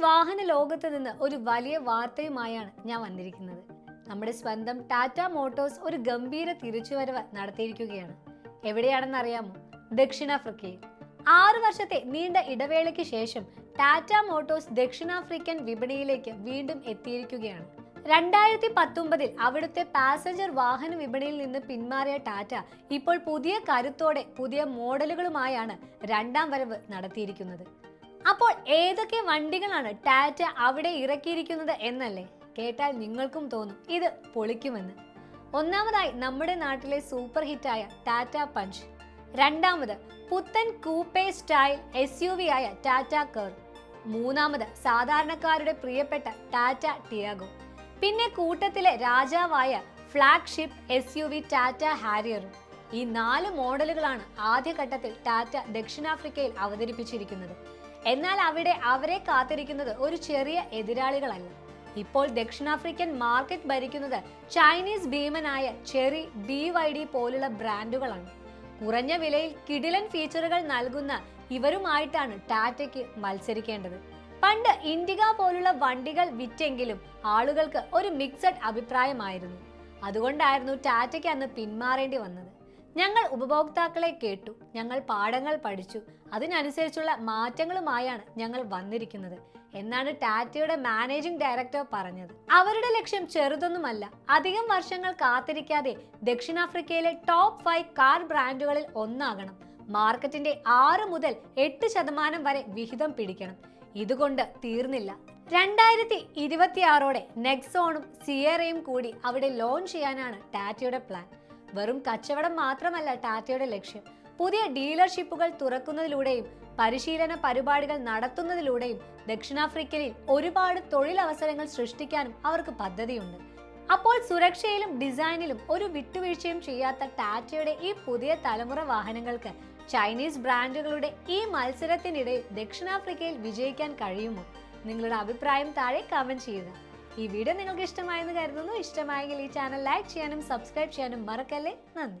വാഹന ലോകത്ത് നിന്ന് ഒരു വലിയ വാർത്തയുമായാണ് ഞാൻ വന്നിരിക്കുന്നത്. നമ്മുടെ സ്വന്തം ടാറ്റ മോട്ടോഴ്സ് ഒരു ഗംഭീര തിരിച്ചുവരവ് നടത്തിയിരിക്കുകയാണ്. എവിടെയാണെന്നറിയാമോ? ദക്ഷിണാഫ്രിക്കയിൽ. ആറു വർഷത്തെ നീണ്ട ഇടവേളയ്ക്ക് ശേഷം ടാറ്റ മോട്ടോഴ്സ് ദക്ഷിണാഫ്രിക്കൻ വിപണിയിലേക്ക് വീണ്ടും എത്തിയിരിക്കുകയാണ്. രണ്ടായിരത്തി പത്തൊമ്പതിൽ അവിടുത്തെ പാസഞ്ചർ വാഹന വിപണിയിൽ നിന്ന് പിന്മാറിയ ടാറ്റ ഇപ്പോൾ പുതിയ കരുത്തോടെ പുതിയ മോഡലുകളുമായാണ് രണ്ടാം വരവ് നടത്തിയിരിക്കുന്നത്. അപ്പോൾ ഏതൊക്കെ വണ്ടികളാണ് ടാറ്റ അവിടെ ഇറക്കിയിരിക്കുന്നത് എന്നല്ലേ? കേട്ടാൽ നിങ്ങൾക്കും തോന്നും. ഇത് പൊളിക്കുമെന്ന്. ഒന്നാമതായി നമ്മുടെ നാട്ടിലെ സൂപ്പർ ഹിറ്റായ ടാറ്റ പഞ്ച്. രണ്ടാമത് പുത്തൻ coupe style S U V ആയ ടാറ്റ കർ മൂന്നാമത് സാധാരണക്കാരുടെ പ്രിയപ്പെട്ട ടാറ്റ ടിയാഗോ. പിന്നെ കൂട്ടത്തിലെ രാജാവായ flagship S U V Tata ഹാരിയറും ഈ നാല് മോഡലുകളാണ് ആദ്യഘട്ടത്തിൽ ടാറ്റ ദക്ഷിണാഫ്രിക്കയിൽ അവതരിപ്പിച്ചിരിക്കുന്നത്. എന്നാൽ അവിടെ അവരെ കാത്തിരിക്കുന്നത് ഒരു ചെറിയ എതിരാളികളല്ല. ഇപ്പോൾ ദക്ഷിണാഫ്രിക്കൻ മാർക്കറ്റ് ഭരിക്കുന്നത് ചൈനീസ് ഭീമനായ ചെറി ബി വൈ ഡി പോലുള്ള ബ്രാൻഡുകളാണ്. കുറഞ്ഞ വിലയിൽ കിടിലൻ ഫീച്ചറുകൾ നൽകുന്ന ഇവരുമായിട്ടാണ് ടാറ്റയ്ക്ക് മത്സരിക്കേണ്ടത്. പണ്ട് ഇൻഡിക പോലുള്ള വണ്ടികൾ വിറ്റെങ്കിലും ആളുകൾക്ക് ഒരു മിക്സഡ് അഭിപ്രായമായിരുന്നു. അതുകൊണ്ടായിരുന്നു ടാറ്റയ്ക്ക് അന്ന് പിന്മാറേണ്ടി വന്നത്. ഞങ്ങൾ ഉപഭോക്താക്കളെ കേട്ടു. ഞങ്ങൾ പാഠങ്ങൾ പഠിച്ചു. അതിനനുസരിച്ചുള്ള മാറ്റങ്ങളുമായാണ് ഞങ്ങൾ വന്നിരിക്കുന്നത് എന്നാണ് ടാറ്റയുടെ മാനേജിംഗ് ഡയറക്ടർ പറഞ്ഞത്. അവരുടെ ലക്ഷ്യം ചെറുതൊന്നുമല്ല. അധികം വർഷങ്ങൾ കാത്തിരിക്കാതെ ദക്ഷിണാഫ്രിക്കയിലെ ടോപ്പ് ഫൈവ് കാർ ബ്രാൻഡുകളിൽ ഒന്നാകണം. മാർക്കറ്റിന്റെ ആറ് മുതൽ എട്ട് ശതമാനം വരെ വിഹിതം പിടിക്കണം. ഇതുകൊണ്ട് തീർന്നില്ല. രണ്ടായിരത്തി ഇരുപത്തിയാറോടെ നെക്സോണും സിയറയും കൂടി അവിടെ ലോഞ്ച് ചെയ്യാനാണ് ടാറ്റയുടെ പ്ലാൻ വെറും കച്ചവടം മാത്രമല്ല ടാറ്റയുടെ ലക്ഷ്യം. പുതിയ ഡീലർഷിപ്പുകൾ തുറക്കുന്നതിലൂടെയും പരിശീലന പരിപാടികൾ നടത്തുന്നതിലൂടെയും ദക്ഷിണാഫ്രിക്കയിൽ ഒരുപാട് തൊഴിലവസരങ്ങൾ സൃഷ്ടിക്കാനും അവർക്ക് പദ്ധതിയുണ്ട്. അപ്പോൾ സുരക്ഷയിലും ഡിസൈനിലും ഒരു വിട്ടുവീഴ്ചയും ചെയ്യാത്ത ടാറ്റയുടെ ഈ പുതിയ തലമുറ വാഹനങ്ങൾക്ക് ചൈനീസ് ബ്രാൻഡുകളുടെ ഈ മത്സരത്തിനിടയിൽ ദക്ഷിണാഫ്രിക്കയിൽ വിജയിക്കാൻ കഴിയുമോ? നിങ്ങളുടെ അഭിപ്രായം താഴെ കമന്റ് ചെയ്യുക. ഈ വീഡിയോ നിങ്ങൾക്ക് ഇഷ്ടമായെന്ന് കരുതുന്നു. ഇഷ്ടമായെങ്കിൽ ഈ ചാനൽ ലൈക്ക് ചെയ്യാനും സബ്സ്ക്രൈബ് ചെയ്യാനും മറക്കല്ലേ? നന്ദി.